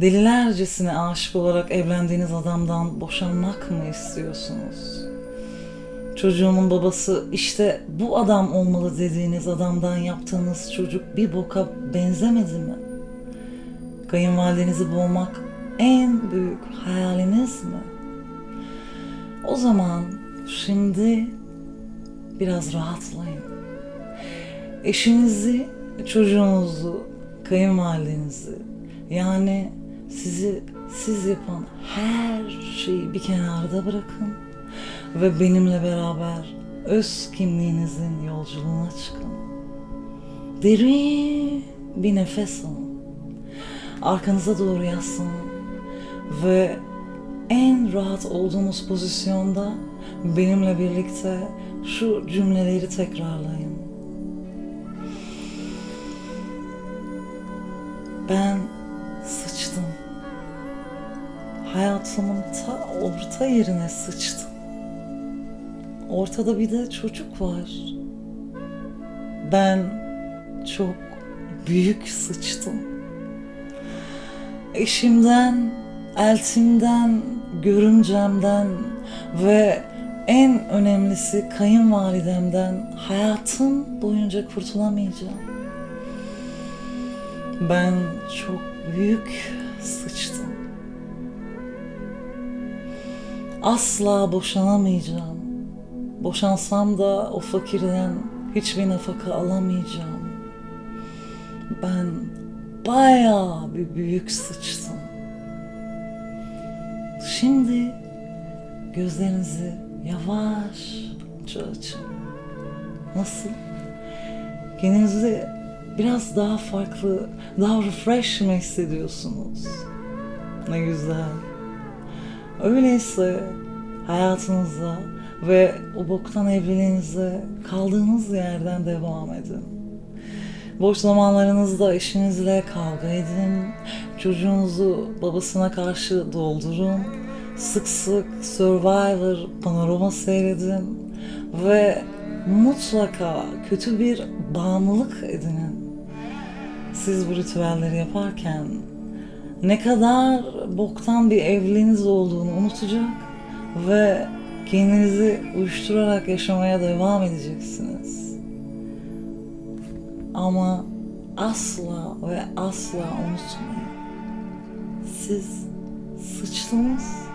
Delilercesine aşık olarak evlendiğiniz adamdan boşanmak mı istiyorsunuz? Çocuğumun babası işte bu adam olmalı dediğiniz adamdan yaptığınız çocuk bir boka benzemedi mi? Kayınvalidenizi boğmak en büyük hayaliniz mi? O zaman şimdi biraz rahatlayın. Eşinizi, çocuğunuzu, kayınvalidenizi yani sizi siz yapan her şeyi bir kenarda bırakın ve benimle beraber öz kimliğinizin yolculuğuna çıkın. Derin bir nefes alın. Arkanıza doğru yaslanın ve en rahat olduğunuz pozisyonda benimle birlikte şu cümleleri tekrarlayın. Ben Hayatımın ta orta yerine sıçtım. Ortada bir de çocuk var. Ben çok büyük sıçtım. Eşimden, eltimden, görümcemden ve en önemlisi kayınvalidemden hayatım boyunca kurtulamayacağım. Ben çok büyük sıçtım. Asla boşanamayacağım. Boşansam da o fakirden hiçbir nafaka alamayacağım. Ben bayağı bir büyük sıçtım. Şimdi gözlerinizi yavaşça açın. Nasıl? Kendinizi biraz daha farklı, daha refresh mi hissediyorsunuz? Ne güzel. Öyleyse hayatınıza ve o boktan evliliğinize kaldığınız yerden devam edin. Boş zamanlarınızda eşinizle kavga edin, çocuğunuzu babasına karşı doldurun, sık sık Survivor panorama seyredin ve mutlaka kötü bir bağımlılık edinin. Siz bu ritüelleri yaparken ne kadar boktan bir evliliğiniz olduğunu unutacak ve kendinizi uyuşturarak yaşamaya devam edeceksiniz. Ama asla ve asla unutmayın. Siz sıçtınız